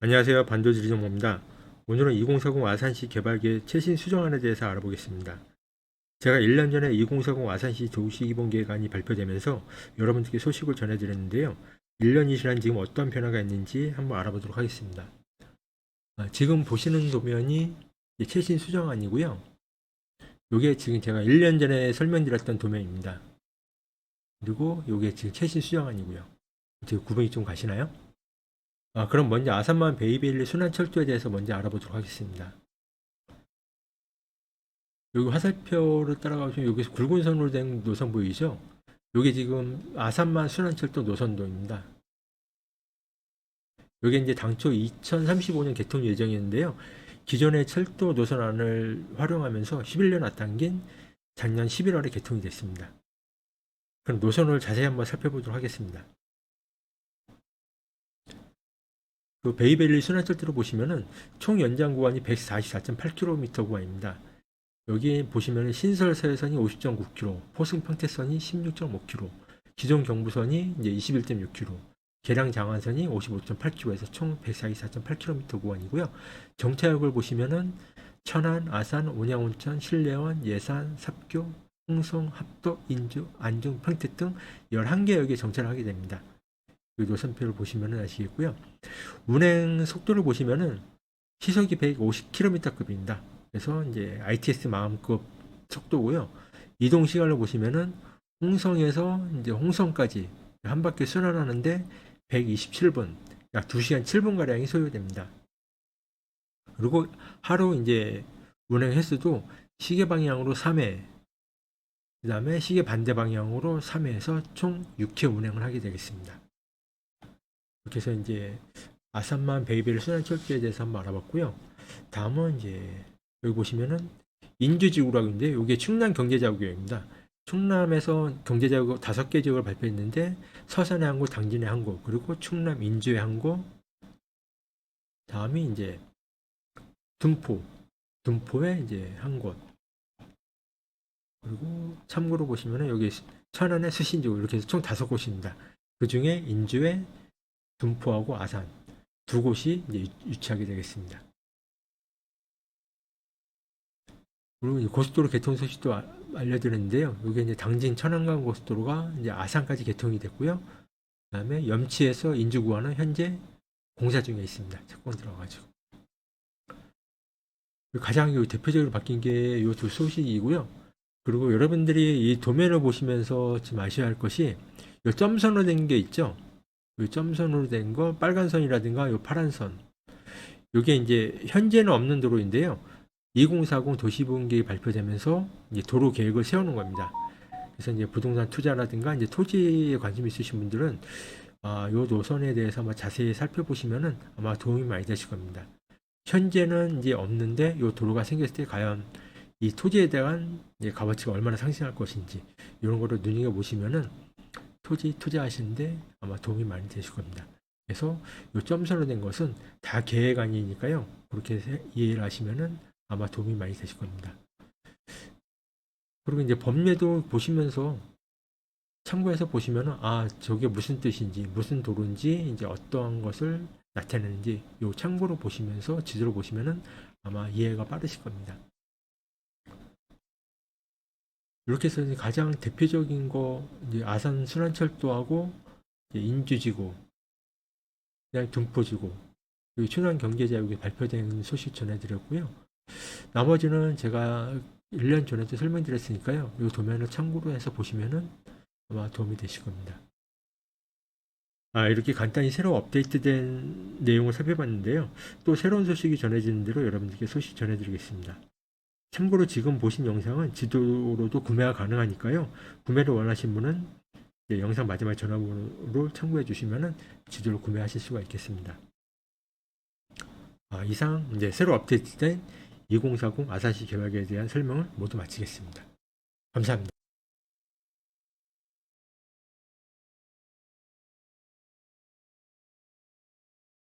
안녕하세요. 반도지 정모입니다. 오늘은 2040 아산시 개발계획 최신 수정안에 대해서 알아보겠습니다. 제가 1년 전에 2040 아산시 도시기본계획안이 발표되면서 여러분들께 소식을 전해드렸는데요. 1년이 지난 지금 어떤 변화가 있는지 한번 알아보도록 하겠습니다. 아, 지금 보시는 도면이 이 최신 수정안이고요. 이게 지금 제가 1년 전에 설명드렸던 도면입니다. 그리고 이게 지금 최신 수정안이고요. 지금 구분이 좀 가시나요? 아, 그럼 먼저 아산만 베이베일리 순환철도에 대해서 먼저 알아보도록 하겠습니다. 여기 화살표를 따라가시면 여기서 굵은 선으로 된 노선 보이죠? 여기 지금 아산만 순환철도 노선도입니다. 여기 이제 당초 2035년 개통 예정이었는데요. 기존의 철도 노선안을 활용하면서 11년 앞당긴 작년 11월에 개통이 됐습니다. 그럼 노선을 자세히 한번 살펴보도록 하겠습니다. 그 베이벨리 순환철도로 보시면은 총 연장 구간이 144.8km 구간입니다. 여기 보시면은 신설 서해선이 50.9km, 포승 평택선이 16.5km, 기존 경부선이 이제 21.6km, 계량 장안선이 55.8km에서 총 144.8km 구간이고요. 정차역을 보시면은 천안, 아산, 온양온천, 신례원, 예산, 삽교, 홍성, 합도, 인주, 안중, 평택 등 11개 역에 정차를 하게 됩니다. 이 노선표를 보시면 아시겠고요. 운행 속도를 보시면은 시속이 150km급입니다. 그래서 이제 ITS 마음급 속도고요. 이동 시간을 보시면은 홍성에서 이제 홍성까지 한 바퀴 순환하는데 127분, 약 2시간 7분 가량이 소요됩니다. 그리고 하루 이제 운행 횟수도 시계 방향으로 3회, 그 다음에 시계 반대 방향으로 3회에서 총 6회 운행을 하게 되겠습니다. 이렇게 해서 이제 아산만 베이비를 순환철도에 대해서 한번 알아봤고요. 다음은 이제 여기 보시면은 인주지구라고 있는데 이게 충남 경제자구역입니다. 충남에서 경제자구 다섯 개 지역을 발표했는데 서산에 한 곳, 당진에 한 곳, 그리고 충남 인주에 한 곳, 다음이 이제 둔포, 둔포에 이제 한 곳, 그리고 참고로 보시면은 여기 천안의 수신지구 이렇게 해서 총 다섯 곳입니다. 그 중에 인주에 둔포하고 아산 두 곳이 이제 유- 유치하게 되겠습니다. 그리고 고속도로 개통 소식도 아- 알려드렸는데요. 이게 이제 당진 천안간 고속도로가 이제 아산까지 개통이 됐고요. 그다음에 염치에서 인주 구간은 현재 공사 중에 있습니다. 채권 들어가지고 가장 요 대표적으로 바뀐 게이두 소식이고요. 그리고 여러분들이 이 도면을 보시면서 지금 아셔야 할 것이 이 점선으로 된 게 있죠. 이 점선으로 된 거 빨간 선이라든가 이 파란 선. 이게 이제 현재는 없는 도로인데요. 2040 도시부흥계획이 발표되면서 이제 도로 계획을 세우는 겁니다. 그래서 이제 부동산 투자라든가 이제 토지에 관심 있으신 분들은 아, 요 노선에 대해서 아마 자세히 살펴보시면은 아마 도움이 많이 되실 겁니다. 현재는 이제 없는데 요 도로가 생겼을 때 과연 이 토지에 대한 값어치가 얼마나 상승할 것인지 이런 거를 눈여겨 보시면은 토지 투자하시는데 아마 도움이 많이 되실 겁니다. 그래서 요 점선으로 된 것은 다 계획안이니까요. 그렇게 해서 이해를 하시면은 아마 도움이 많이 되실 겁니다. 그리고 이제 법례도 보시면서 참고해서 보시면은 아 저게 무슨 뜻인지 무슨 도로인지 이제 어떠한 것을 나타내는지 요 참고로 보시면서 지도를 보시면은 아마 이해가 빠르실 겁니다. 이렇게 해서 가장 대표적인 거 이제 아산 순환철도하고 이제 인주지구, 그다음 둔포지구, 여기 충남 경제자유국에 발표된 소식 전해드렸고요. 나머지는 제가 1년 전에도 설명드렸으니까요. 이 도면을 참고로 해서 보시면은 아마 도움이 되실 겁니다. 아, 이렇게 간단히 새로 업데이트된 내용을 살펴봤는데요. 또 새로운 소식이 전해지는 대로 여러분들께 소식 전해드리겠습니다. 참고로 지금 보신 영상은 지도로도 구매가 가능하니까요. 구매를 원하신 분은 영상 마지막 전화번호로 참고해 주시면은 지도를 구매하실 수가 있겠습니다. 아, 이상 이제 새로 업데이트된 2040 아산시 개발계에 대한 설명을 모두 마치겠습니다. 감사합니다.